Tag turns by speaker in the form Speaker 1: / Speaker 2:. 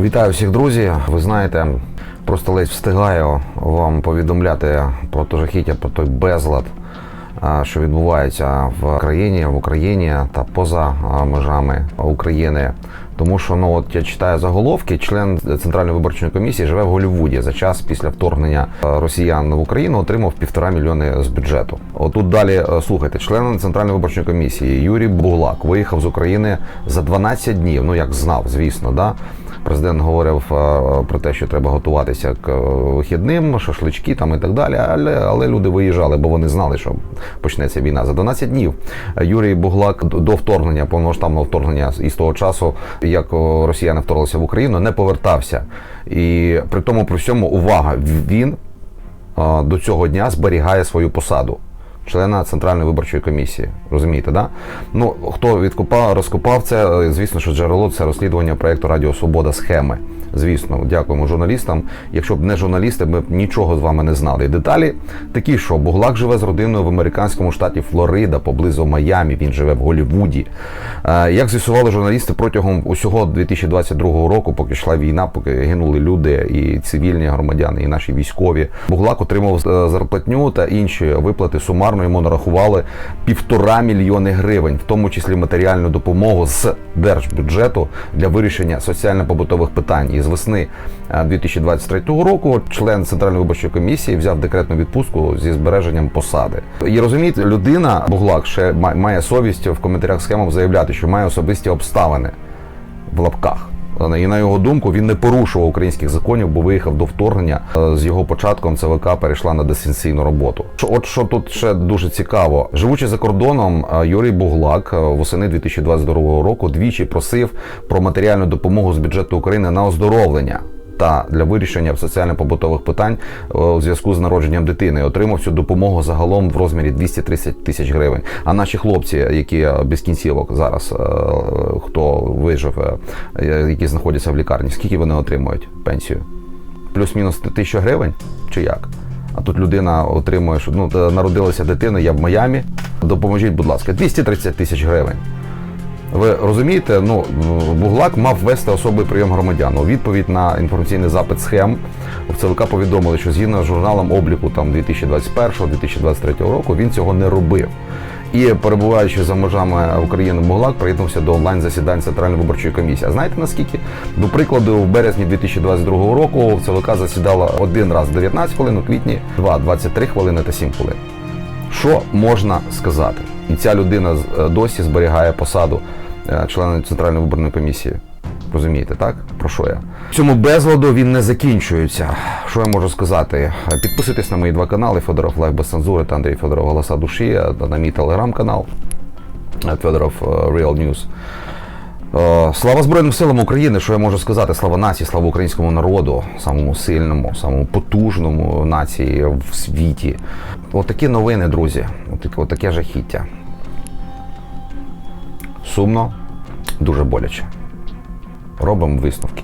Speaker 1: Вітаю всіх, друзі. Ви знаєте, просто ледь встигаю вам повідомляти про те жахіття, про той безлад, що відбувається в країні, в Україні та поза межами України. Тому що ну от я читаю заголовки, член центральної виборчої комісії живе в Голлівуді за час після вторгнення е, росіян в Україну отримав півтора мільйони з бюджету. Отут далі е, слухайте, член центральної виборчої комісії Юрій Буглак виїхав з України за 12 днів. Ну як знав, звісно, да. Президент говорив е, про те, що треба готуватися к вихідним, шашлички там і так далі. Але, але люди виїжджали, бо вони знали, що почнеться війна. За 12 днів Юрій Буглак до вторгнення, повномасштабного вторгнення і з того часу, як росіяни вторглися в Україну, не повертався. І при тому, при всьому, увага, він до цього дня зберігає свою посаду. Члена Центральної виборчої комісії. Розумієте, да? Ну, хто відкопав, розкопав це, е, звісно, що джерело це розслідування проєкту Радіо Свобода схеми. Звісно, дякуємо журналістам. Якщо б не журналісти, ми б нічого з вами не знали. Деталі такі, що Буглак живе з родиною в американському штаті Флорида, поблизу Майамі. Він живе в Голлівуді. Е, Як з'ясували журналісти протягом усього 2022 року, поки йшла війна, поки гинули люди, і цивільні громадяни, і наші військові, Буглак отримав е, зарплатню та інші виплати сумарно йому нарахували півтора мільйони гривень, в тому числі матеріальну допомогу з держбюджету для вирішення соціально-побутових питань. І з весни е, 2023 року член центральної виборчої комісії взяв декретну відпустку зі збереженням посади. І розумієте, людина Буглак ще має совість в коментарях схемам заявляти, що має особисті обставини в лапках. І на його думку, він не порушував українських законів, бо виїхав до вторгнення. Е, З його початком ЦВК перейшла на дистанційну роботу. От що тут ще дуже цікаво, живучи за кордоном, е, Юрій Буглак е, восени 2022 року двічі просив про матеріальну допомогу з бюджету України на оздоровлення. Та для вирішення соціально-побутових питань е, у зв'язку з народженням дитини отримав цю допомогу загалом в розмірі 230 тисяч гривень. А наші хлопці, які е, без кінцівок зараз, е, хто вижив, які знаходяться в лікарні, скільки вони отримують пенсію? Плюс-мінус тисячу гривень чи як? А тут людина отримує, що ну народилася дитина, я в Майамі. Допоможіть, будь ласка, 230 тисяч гривень. Ви розумієте, ну Буглак мав вести особий прийом громадян. У відповідь на інформаційний запит схем в ЦВК повідомили, що згідно з журналом обліку там 2021-2023 року він цього не робив. І перебуваючи за межами України, Буглак приєднався до онлайн засідань Центральної виборчої комісії. А знаєте наскільки? До прикладу, в березні 2022 року в ЦВК засідала один раз 19 хвилин, у квітні 2, 23 хвилини та 7 хвилин. Що можна сказати? І ця людина е, досі зберігає посаду е, члена Центральної виборної комісії. Розумієте, так? Про що я? Цьому безладу він не закінчується. Що я можу сказати? Підписуйтесь на мої два канали: Федоров Лайф без цензури та Андрій Федоров Голоса душі, е, на мій телеграм-канал Федоров Real News. Е, Слава Збройним силам України, що я можу сказати? Слава нації, слава українському народу, самому сильному, самому потужному нації в світі. Отакі новини, друзі. Отаке, отаке жахіття. Сумно, дуже боляче. Робимо висновки.